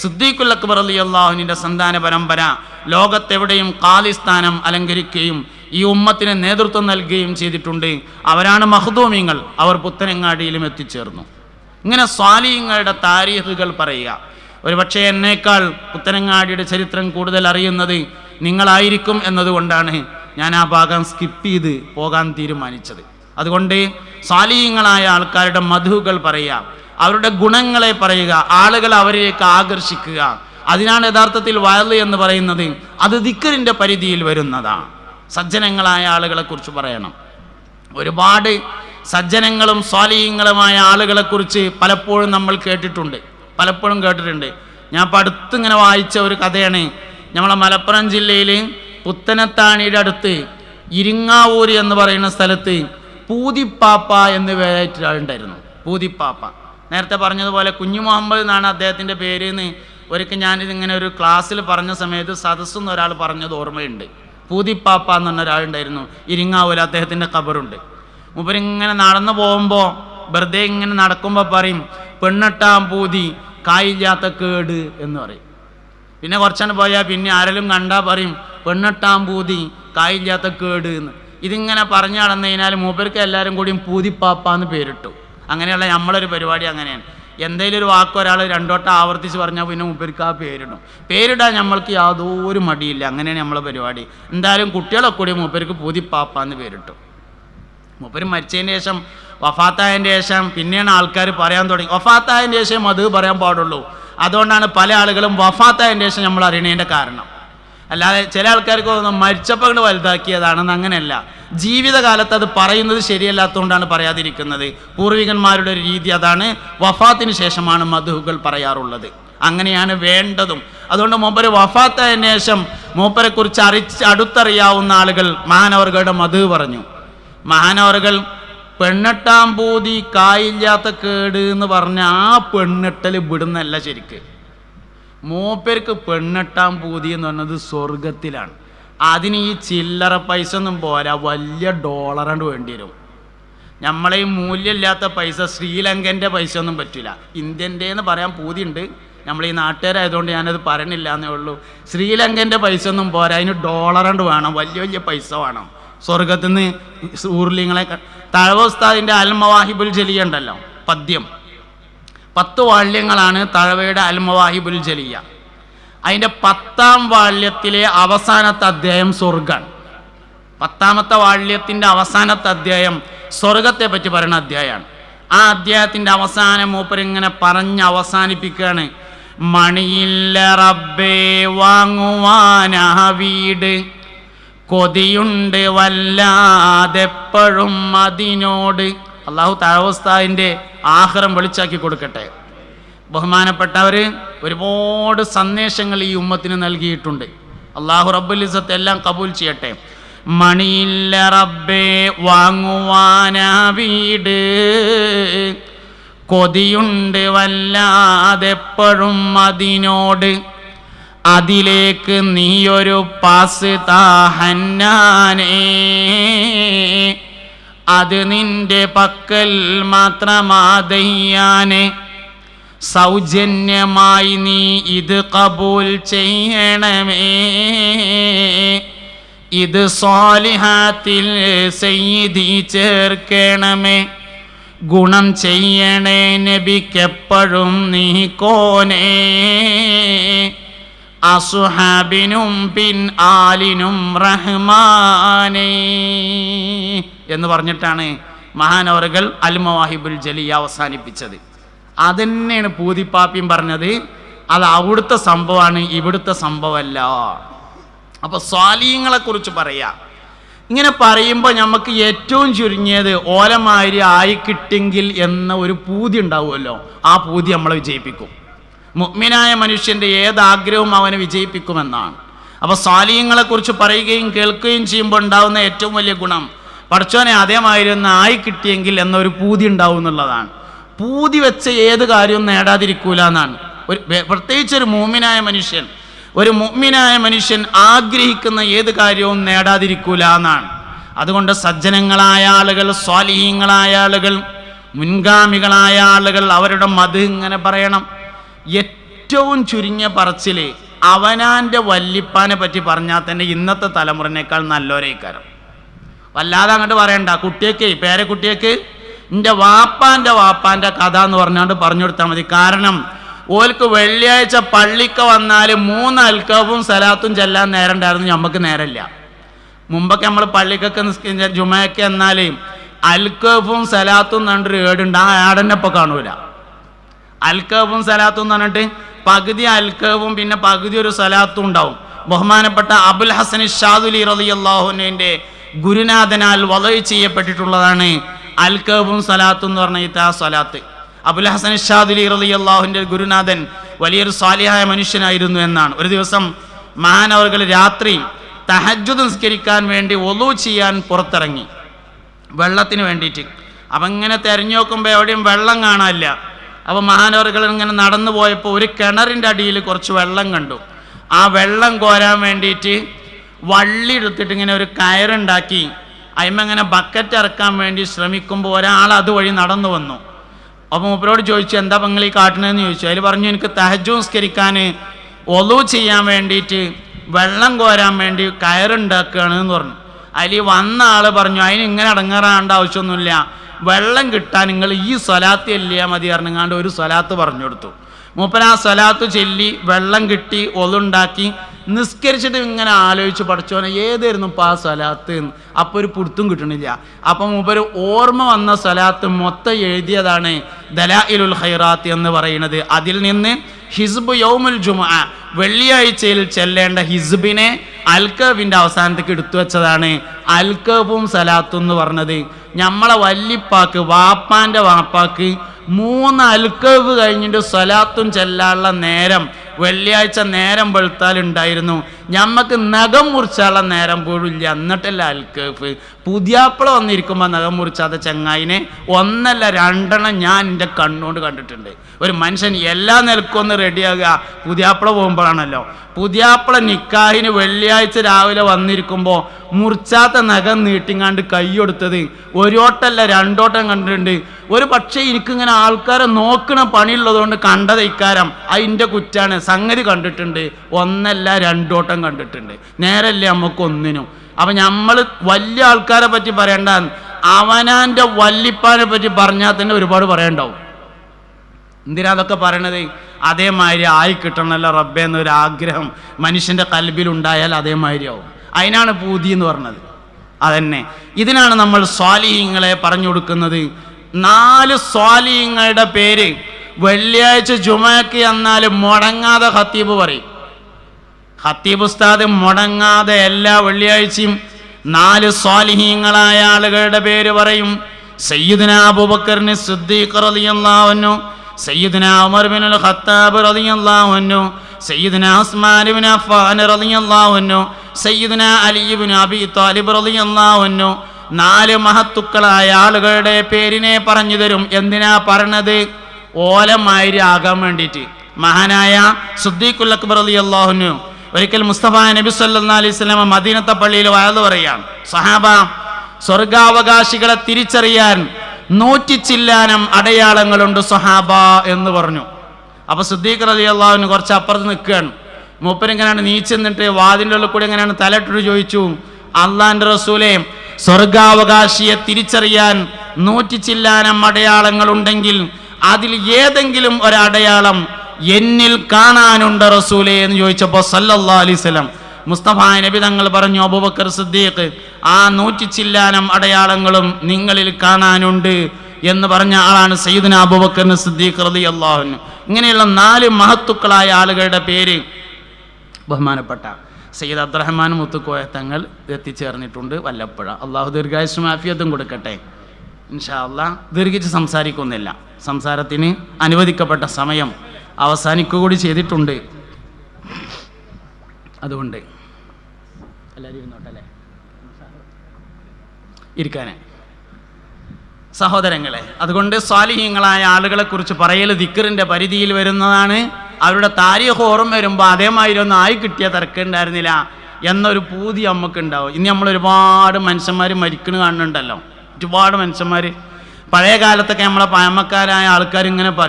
സിദ്ദീഖുൽ അക്ബർ അലി അള്ളാഹുവിന്റെ സന്താന പരമ്പര ലോകത്തെവിടെയും കാലിസ്ഥാനം അലങ്കരിക്കുകയും ഈ ഉമ്മത്തിന് നേതൃത്വം നൽകുകയും ചെയ്തിട്ടുണ്ട്. അവരാണ് മഹദൂമിങ്ങൾ. അവർ പുത്തനങ്ങാടിയിലും എത്തിച്ചേർന്നു. ഇങ്ങനെ സ്വാലിയങ്ങളുടെ താരീഖുകൾ പറയുക. ഒരുപക്ഷെ എന്നേക്കാൾ പുത്തനങ്ങാടിയുടെ ചരിത്രം കൂടുതൽ അറിയുന്നത് നിങ്ങളായിരിക്കും എന്നതുകൊണ്ടാണ് ഞാൻ ആ ഭാഗം സ്കിപ്പ് ചെയ്ത് പോകാൻ തീരുമാനിച്ചത്. അതുകൊണ്ട് സ്വാലിയങ്ങളായ ആൾക്കാരുടെ മധുകൾ പറയുക. അവരുടെ ഗുണങ്ങളെ പറയുക ആളുകൾ അവരിലേക്ക് ആകർഷിക്കുക. അതിനാണ് യഥാർത്ഥത്തിൽ വയൽ എന്ന് പറയുന്നത്. അത് ദിക്കറിന്റെ പരിധിയിൽ വരുന്നതാണ് സജ്ജനങ്ങളായ ആളുകളെ കുറിച്ച് പറയണം. ഒരുപാട് സജ്ജനങ്ങളും സ്വാലീയങ്ങളുമായ ആളുകളെക്കുറിച്ച് പലപ്പോഴും നമ്മൾ കേട്ടിട്ടുണ്ട്. പലപ്പോഴും കേട്ടിട്ടുണ്ട്. ഞാൻ ഇപ്പം അടുത്തിങ്ങനെ വായിച്ച ഒരു കഥയാണ്. നമ്മളെ മലപ്പുറം ജില്ലയിൽ പുത്തനത്താണിയുടെ അടുത്ത് ഇരിങ്ങാവൂര് എന്ന് പറയുന്ന സ്ഥലത്ത് പൂതിപ്പാപ്പ എന്ന് പേരായിട്ടുണ്ടായിരുന്നു പൂതിപ്പാപ്പ. നേരത്തെ പറഞ്ഞതുപോലെ കുഞ്ഞു മുഹമ്മദ് എന്നാണ് അദ്ദേഹത്തിന്റെ പേര് എന്ന് ഒരിക്കൽ ഞാനിതിങ്ങനെ ഒരു ക്ലാസ്സിൽ പറഞ്ഞ സമയത്ത് സദസ്സെന്ന് ഒരാൾ പറഞ്ഞത് ഓർമ്മയുണ്ട്. പൂതിപ്പാപ്പ എന്ന് പറഞ്ഞ ഒരാളുണ്ടായിരുന്നു. ഇരിങ്ങാവൂർ അദ്ദേഹത്തിന്റെ ഖബറുണ്ട്. മുപ്പരിങ്ങനെ നടന്നു പോകുമ്പോൾ വെറുതെ ഇങ്ങനെ നടക്കുമ്പോൾ പറയും പെണ്ണെട്ടാം പൂതി കായില്ലാത്ത കേട് എന്ന് പറയും. പിന്നെ കുറച്ചാണ് പോയാൽ പിന്നെ ആരെങ്കിലും കണ്ടാൽ പറയും പെണ്ണെട്ടാം പൂതി കായില്ലാത്ത കേട് എന്ന്. ഇതിങ്ങനെ പറഞ്ഞു നടന്നു കഴിഞ്ഞാൽ മൂപ്പർക്ക് എല്ലാവരും കൂടിയും പൂതിപ്പാപ്പ എന്ന് പേരിട്ടു. അങ്ങനെയുള്ള നമ്മളൊരു പരിപാടി അങ്ങനെയാണ്. എന്തെങ്കിലും ഒരു വാക്ക് ഒരാൾ രണ്ടോട്ടം ആവർത്തിച്ച് പറഞ്ഞാൽ പിന്നെ മൂപ്പർക്ക് ആ പേരിടും. പേരിടാൻ നമ്മൾക്ക് യാതൊരു മടിയില്ല. അങ്ങനെയാണ് നമ്മളെ പരിപാടി. എന്തായാലും കുട്ടികളൊക്കെ കൂടി മൂപ്പർക്ക് പൂതിപ്പാപ്പാന്ന് പേരിട്ടു. മൂപ്പര് മരിച്ചതിന് ശേഷം വഫാത്തായതിന്റെ ശേഷം പിന്നെയാണ് ആൾക്കാർ പറയാൻ തുടങ്ങി. വഫാത്തായതിന്റെ ശേഷം അത് പറയാൻ പാടുള്ളൂ. അതുകൊണ്ടാണ് പല ആളുകളും വഫാത്തായതിന്റെ ശേഷം നമ്മൾ അറിയണതിന്റെ കാരണം. അല്ലാതെ ചില ആൾക്കാർക്ക് തോന്നുന്നു മരിച്ചപ്പോൾ കൊണ്ട് വലുതാക്കിയതാണെന്ന് അങ്ങനെയല്ല. ജീവിതകാലത്ത് അത് പറയുന്നത് ശരിയല്ലാത്തതുകൊണ്ടാണ് പറയാതിരിക്കുന്നത്. പൂർവികന്മാരുടെ ഒരു രീതി അതാണ് വഫാത്തിന് ശേഷമാണ് മധുഹുകൾ പറയാറുള്ളത്. അങ്ങനെയാണ് വേണ്ടതും. അതുകൊണ്ട് മൂപ്പര് വഫാത്തതിന് ശേഷം മൂപ്പരെ കുറിച്ച് അറിച്ച് അടുത്തറിയാവുന്ന ആളുകൾ മഹാനവർഗയുടെ മധു പറഞ്ഞു. മഹാനവറുകൾ പെണ്ണെട്ടാം പൂതി കായില്ലാത്ത കേട് എന്ന് പറഞ്ഞ ആ പെണ്ണെട്ടൽ വിടുന്നല്ല ശരിക്ക്. മൂപ്പർക്ക് പെണ്ണെട്ടാൻ പൂതി എന്ന് പറഞ്ഞത് സ്വർഗത്തിലാണ്. അതിന് ഈ ചില്ലറ പൈസ ഒന്നും പോരാ വലിയ ഡോളറാണ്ട് വേണ്ടി വരും. നമ്മളെ ഈ മൂല്യമില്ലാത്ത പൈസ ശ്രീലങ്കന്റെ പൈസ ഒന്നും പറ്റില്ല ഇന്ത്യന്റെ എന്ന് പറയാൻ പൂതിയുണ്ട്. നമ്മൾ ഈ നാട്ടുകാരായതുകൊണ്ട് ഞാനത് പറയണില്ല എന്നേ ഉള്ളൂ. ശ്രീലങ്കന്റെ പൈസ ഒന്നും പോരാ അതിന് ഡോളറണ്ട് വേണം വലിയ വലിയ പൈസ വേണം. സ്വർഗത്തിൽ നിന്ന് ഊർലിങ്ങളെ തഴവസ്താദിന്റെ അൽമവാഹിബുൽ ജലിയുണ്ടല്ലോ പദ്യം. പത്ത് വാള്യങ്ങളാണ് തഴവയുടെ അൽമവാഹിബുൽ ജലിയ. അതിന്റെ പത്താം വാള്യത്തിലെ അവസാനത്തെ അധ്യായം സ്വർഗാണ് പത്താമത്തെ വാള്യത്തിന്റെ അവസാനത്തെ അധ്യായം സ്വർഗത്തെ പറ്റി പറയുന്ന അധ്യായമാണ്. ആ അധ്യായത്തിന്റെ അവസാനം മൂപ്പരിങ്ങനെ പറഞ്ഞ് അവസാനിപ്പിക്കുകയാണ്. മണിയില്ല റബ്ബേ വാങ്ങുവാനാ വീട്. കൊതിയുണ്ട് വല്ലാതെപ്പോഴും അതിനോട്. അള്ളാഹു താഴവസ്ഥാദിന്റെ ആഹാരം വെളിച്ചാക്കി കൊടുക്കട്ടെ. ബഹുമാനപ്പെട്ടവർ ഒരുപാട് സന്ദേശങ്ങൾ ഈ ഉമ്മത്തിന് നൽകിയിട്ടുണ്ട്. അള്ളാഹു റബ്ബുലിസത്ത് എല്ലാം കബൂൽ ചെയ്യട്ടെ. മണിയില്ല റബ്ബേ വാങ്ങുവാനാ വീട്. കൊതിയുണ്ട് വല്ലാതെപ്പോഴും അതിനോട്. അതിലേക്ക് നീയൊരു പാസ് താഹന്നാനേ അത് നിന്റെ പക്കൽ മാത്രമാതയ്യാനെ സൗജന്യമായി നീ ഇത് കബൂൽ ചെയ്യണമേ. ഇത് സ്വാലിഹാത്തിൽ സെയ്തി ചേർക്കണമേ. ഗുണം ചെയ്യണേ നബിക്കെപ്പോഴും നീ കോനേ. അസുഹാബിനും പിൻ ആലിനും റഹ്മാനേ. എന്ന് പറഞ്ഞിട്ടാണ് മഹാനവറുകൾ അൽമവാഹിബുൽ ജലിയ അവസാനിപ്പിച്ചത്. അതന്നെയാണ് പൂതിപ്പാപ്പിയും പറഞ്ഞത്. അത് അവിടുത്തെ സംഭവമാണ് ഇവിടുത്തെ സംഭവമല്ല. അപ്പോൾ സ്വാലീങ്ങളെ കുറിച്ച് പറയാം. ഇങ്ങനെ പറയുമ്പോൾ നമുക്ക് ഏറ്റവും ചുരുങ്ങിയത് ഓലമാതിരി ആയി കിട്ടിയെങ്കിൽ എന്ന ഒരു പൂതി ഉണ്ടാവുമല്ലോ. ആ പൂതി നമ്മളെ വിജയിപ്പിക്കും. മുഗ്മിനായ മനുഷ്യന്റെ ഏത് ആഗ്രഹവും അവനെ വിജയിപ്പിക്കുമെന്നാണ്. അപ്പോൾ സ്വാലീങ്ങളെ കുറിച്ച് പറയുകയും കേൾക്കുകയും ചെയ്യുമ്പോൾ ഉണ്ടാകുന്ന ഏറ്റവും വലിയ ഗുണം പഠിച്ചോനെ അതേമാതിരി ഒന്ന് ആയി കിട്ടിയെങ്കിൽ എന്നൊരു പൂതി ഉണ്ടാവും എന്നുള്ളതാണ്. പൂതി വെച്ച ഏത് കാര്യവും നേടാതിരിക്കൂല എന്നാണ്. ഒരു പ്രത്യേകിച്ച് ഒരു മൂമിനായ മനുഷ്യൻ ഒരു മുഗ്മിനായ മനുഷ്യൻ ആഗ്രഹിക്കുന്ന ഏത് കാര്യവും നേടാതിരിക്കൂല എന്നാണ്. അതുകൊണ്ട് സജ്ജനങ്ങളായ ആളുകൾ സ്വാലിഹീങ്ങളായ ആളുകൾ മുൻഗാമികളായ ആളുകൾ അവരുടെ മത് ഇങ്ങനെ പറയണം. ഏറ്റവും ചുരുങ്ങിയ പറച്ചിൽ അവനാന്റെ വല്ലിപ്പാനെ പറ്റി പറഞ്ഞാൽ തന്നെ ഇന്നത്തെ തലമുറനേക്കാൾ നല്ലൊരേക്കാരം വല്ലാതെ അങ്ങോട്ട് പറയണ്ട. കുട്ടിയൊക്കെ പേരക്കുട്ടിയൊക്കെ എന്റെ വാപ്പാന്റെ വാപ്പാന്റെ കഥ എന്ന് പറഞ്ഞുകൊണ്ട് പറഞ്ഞു കൊടുത്താൽ മതി. കാരണം ഓൽക്ക് വെള്ളിയാഴ്ച പള്ളിക്ക് വന്നാൽ മൂന്ന് അൽക്കവും സലാത്തും ചെല്ലാൻ നേരം ഉണ്ടായിരുന്നു. നമുക്ക് നേരമില്ല. മുമ്പൊക്കെ നമ്മൾ പള്ളിക്കൊക്കെ നിസ്കരിച്ച ജുമയൊക്കെ എന്നാൽ അൽക്കഫും സലാത്തും എന്നൊരു ഏടുണ്ട്. ആ ആടന്നെ ഇപ്പോൾ കാണൂല. അൽക്കഫും സലാത്തും എന്ന് പറഞ്ഞിട്ട് പകുതി അൽക്കഫും പിന്നെ പകുതി ഒരു സലാത്തും ഉണ്ടാവും. ബഹുമാനപ്പെട്ട അബുൽ ഹസൻ ഷാദുലി റളിയല്ലാഹുവിന്റെ ഗുരുനാഥനാൽ വലവ് ചെയ്യപ്പെട്ടിട്ടുള്ളതാണ്. അൽക്കബും സലാത്തും എന്ന് പറഞ്ഞ ഇത്താ സലാത്ത്. അബുൽ ഹസൻ ഷാദുലി റളിയല്ലാഹുവിന്റെ ഗുരുനാഥൻ വലിയൊരു സ്വാലിഹായ മനുഷ്യനായിരുന്നു എന്നാണ്. ഒരു ദിവസം മഹാനവർകൾ രാത്രി തഹജ്ജുദ് നിസ്കരിക്കാൻ വേണ്ടി ഒലു ചെയ്യാൻ പുറത്തിറങ്ങി. വെള്ളത്തിന് വേണ്ടിയിട്ട്. അപ്പം ഇങ്ങനെ തിരഞ്ഞു നോക്കുമ്പോൾ എവിടെയും വെള്ളം കാണാനില്ല. അപ്പോൾ മഹാനവറുകൾ ഇങ്ങനെ നടന്നു പോയപ്പോൾ ഒരു കിണറിന്റെ അടിയിൽ കുറച്ച് വെള്ളം കണ്ടു. ആ വെള്ളം കോരാൻ വേണ്ടിയിട്ട് വള്ളി എടുത്തിട്ട് ഇങ്ങനെ ഒരു കയറുണ്ടാക്കി അയ്മ ഇങ്ങനെ ബക്കറ്റ് ഇറക്കാൻ വേണ്ടി ശ്രമിക്കുമ്പോൾ ഒരാൾ അതുവഴി നടന്നു വന്നു. അപ്പോൾ മൂപ്പരോട് ചോദിച്ചു എന്താ പങ്ങൾ ഈ കാട്ടണതെന്ന് ചോദിച്ചു. അതിൽ പറഞ്ഞു എനിക്ക് തഹജോസ്കരിക്കാൻ ഒലു ചെയ്യാൻ വേണ്ടിയിട്ട് വെള്ളം കോരാൻ വേണ്ടി കയറുണ്ടാക്കുകയാണ് എന്ന് പറഞ്ഞു. അതിൽ വന്ന ആൾ പറഞ്ഞു അതിന് ഇങ്ങനെ അടങ്ങാറാണ്ട ആവശ്യമൊന്നുമില്ല. വെള്ളം കിട്ടാൻ നിങ്ങൾ ഈ സ്വലാത്ത് ചെല്ലിയാൽ മതി അറിഞ്ഞാണ്ട് ഒരു സ്വലാത്ത് പറഞ്ഞു കൊടുത്തു. മൂപ്പൻ ആ സ്വലാത്ത് ചെല്ലി വെള്ളം കിട്ടി ഒലുണ്ടാക്കി നിസ്കരിച്ചിട്ട് ഇങ്ങനെ ആലോചിച്ച് പഠിച്ചോനെ ഏതായിരുന്നു ഇപ്പോൾ ആ സ്വലാത്ത്? എന്ന്. അപ്പോൾ ഒരു പുടുത്തും കിട്ടണില്ല. അപ്പം മൂപ്പര് ഓർമ്മ വന്ന സ്വലാത്ത് മൊത്തം എഴുതിയതാണ് ദലാ ദലാഇലുൽ ഹൈറാത്ത് എന്ന് പറയുന്നത്. അതിൽ നിന്ന് ഹിസ്ബ് യൗമുൽ ജുമ വെള്ളിയാഴ്ചയിൽ ചെല്ലേണ്ട ഹിസ്ബിനെ അൽക്കബിന്റെ അവസാനത്തേക്ക് എടുത്തു വെച്ചതാണ് അൽക്കബും സലാത്തും എന്ന് പറഞ്ഞത്. നമ്മളെ വല്ലിപ്പാക്ക് വാപ്പാന്റെ വാപ്പാക്ക് മൂന്ന് അൽക്കബ് കഴിഞ്ഞിട്ട് സലാത്തും ചെല്ലാനുള്ള നേരം വെള്ളിയാഴ്ച നേരം വെളുത്താൽ ഉണ്ടായിരുന്നു ഞമ്മക്ക് നഖം മുറിച്ചാളെ നേരം പോലും ഇല്ല. എന്നിട്ടല്ല അൽക്കേഫ് പുതിയാപ്പിള വന്നിരിക്കുമ്പോൾ നഖം മുറിച്ചാത്ത ചങ്ങായിനെ ഒന്നല്ല രണ്ടെണ്ണം ഞാൻ എന്റെ കണ്ണുകൊണ്ട് കണ്ടിട്ടുണ്ട്. ഒരു മനുഷ്യൻ എല്ലാ നിലക്കും ഒന്ന് റെഡിയാകുക. പുതിയാപ്പിള പോകുമ്പോഴാണല്ലോ. പുതിയാപ്പിള നിക്കാഹിന് വെള്ളിയാഴ്ച രാവിലെ വന്നിരിക്കുമ്പോൾ മുറിച്ചാത്ത നഖം നീട്ടിങ്ങാണ്ട് ഒരു ഒരോട്ടല്ല രണ്ടോട്ടം കണ്ടിട്ടുണ്ട്. ഒരു പക്ഷേ എനിക്കിങ്ങനെ ആൾക്കാരെ നോക്കണ പണിയുള്ളതുകൊണ്ട് കണ്ടത് ഇക്കാരം. അതിന്റെ കുറ്റാണ്. സംഗതി കണ്ടിട്ടുണ്ട് ഒന്നല്ല രണ്ടോട്ടം കണ്ടിട്ടുണ്ട്. നേരല്ലേ നമുക്ക് ഒന്നിനും. അപ്പം നമ്മൾ വലിയ ആൾക്കാരെ പറ്റി പറയണ്ട. അവനാന്റെ വല്ലിപ്പാനെ പറ്റി പറഞ്ഞാൽ തന്നെ ഒരുപാട് പറയണ്ടാവും. എന്തിനാ അതൊക്കെ പറയണത്? അതേമാതിരി ആയി കിട്ടണമല്ലോ റബ്ബെ എന്നൊരു ആഗ്രഹം മനുഷ്യന്റെ കൽബിലുണ്ടായാൽ അതേമാതിരി ആവും. അതിനാണ് പൂതി എന്ന് പറഞ്ഞത്. അതന്നെ. ഇതിനാണ് നമ്മൾ സ്വാലിഹ്യങ്ങളെ പറഞ്ഞു കൊടുക്കുന്നത്. നാല് സ്വാലിഹ്യങ്ങളുടെ പേര് വെള്ളിയാഴ്ച ജുമയ്ക്ക് എന്നാൽ മുടങ്ങാതെ ഹത്തീബ് പറയും. ഹത്തീബ് ഉസ്താദ് മുടങ്ങാതെ എല്ലാ വെള്ളിയാഴ്ചയും നാല് സ്വാലിഹീങ്ങളായ ആളുകളുടെ പേര് പറയും. സയ്യിദിന അബൂബക്കറിന് സിദ്ദീഖ് റളിയല്ലാഹു സയ്യിദിന ഉമർ ബിൻ അൽ ഖത്താബ് റളിയല്ലാഹു സയ്യിദിന ഉസ്മാൻ ബിൻ അഫ്ഫാൻ റളിയല്ലാഹു അൻഹു സയ്യിദ്ന അലി ബിൻ അബി താലിബ് റളിയല്ലാഹു അൻഹു. നാല് മഹത്തുക്കളായ ആളുകളുടെ പേരിനെ പറഞ്ഞു തരും. എന്തിനാ പറഞ്ഞത് ഓലമാതിരി ആകാൻ വേണ്ടിയിട്ട്. മഹാനായ സുദ്ദീഖുൽ അക്ബർ അലി അള്ളാഹുനു ഒരിക്കൽ മുസ്തഫ നബി സല്ലാ അലൈഹി സ്വലാമ മദീനത്തെ പള്ളിയിൽ വയത് പറയാണ് സഹാബ സ്വർഗാവകാശികളെ തിരിച്ചറിയാൻ നൂറ്റിച്ചില്ലാനം അടയാളങ്ങളുണ്ട് സഹാബ എന്ന് പറഞ്ഞു. അപ്പൊ സുദ്ദീഖ് അലി അള്ളാഹുവിന് കുറച്ച് അപ്പുറത്ത് നിൽക്കുകയാണ്. മൂപ്പര് ഇങ്ങനെയാണ് നീച്ചെന്നിട്ട് വാതിന്റെ ഉള്ളിൽ കൂടി എങ്ങനെയാണ് തലയിട്ടിട്ട് ചോദിച്ചു. അള്ളാന്റെ റസൂലെ സ്വർഗാവകാശിയെ തിരിച്ചറിയാൻ നൂറ്റിച്ചില്ലാനം അടയാളങ്ങളുണ്ടെങ്കിൽ അതിൽ ഏതെങ്കിലും ഒരടയാളം എന്നിൽ കാണാനുണ്ട് റസൂലെ എന്ന് ചോദിച്ചപ്പോൾ സല്ലല്ലാ അലിസ്ലം മുസ്തഫ നബി തങ്ങൾ പറഞ്ഞു അബൂബക്കർ സിദ്ദീഖ് ആ നൂറ്റി ചില്ലാനം അടയാളങ്ങളും നിങ്ങളിൽ കാണാനുണ്ട് എന്ന് പറഞ്ഞ ആളാണ് സയ്യിദ്ന അബൂബക്കർ സിദ്ദീഖ് റതി അള്ളാഹുന് ഇങ്ങനെയുള്ള നാല് മഹത്തുക്കളായ ആളുകളുടെ പേര് ബഹുമാനപ്പെട്ട സയ്യിദ് അബ്ദുറഹ്മാൻ മുത്തുക്കോയ തങ്ങൾ എത്തിച്ചേർന്നിട്ടുണ്ട് വല്ലപ്പുഴ. അള്ളാഹു ദീർഘായുസ് മാഫിയത്തും കൊടുക്കട്ടെ. ഇൻഷാ അള്ളാഹ് ദീർഘിച്ച് സംസാരിക്കുന്നില്ല. സംസാരത്തിന് അനുവദിക്കപ്പെട്ട സമയം അവസാനിക്കുക കൂടി ചെയ്തിട്ടുണ്ട്. അതുകൊണ്ട് എല്ലാവരും ഇരുന്നോട്ടല്ലേ ഇരിക്കാനേ. സഹോദരങ്ങളെ അതുകൊണ്ട് സ്വാലിഹ്യങ്ങളായ ആളുകളെ കുറിച്ച് പറയൽ ദിക്കറിന്റെ പരിധിയിൽ വരുന്നതാണ്. അവരുടെ താരീഖ് ഓർമ്മ വരുമ്പോൾ അതേമാതിരി ഒന്നും ആയി കിട്ടിയ തിരക്കുണ്ടായിരുന്നില്ല എന്നൊരു പൂതി നമുക്കുണ്ടാവും ഇനി നമ്മൾ ഒരുപാട് മനുഷ്യന്മാർ മരിക്കണ കാണുന്നുണ്ടല്ലോ. ഒരുപാട് മനുഷ്യന്മാർ പഴയ കാലത്തൊക്കെ നമ്മളെ പഴമക്കാരായ ആൾക്കാർ ഇങ്ങനെ പറയും.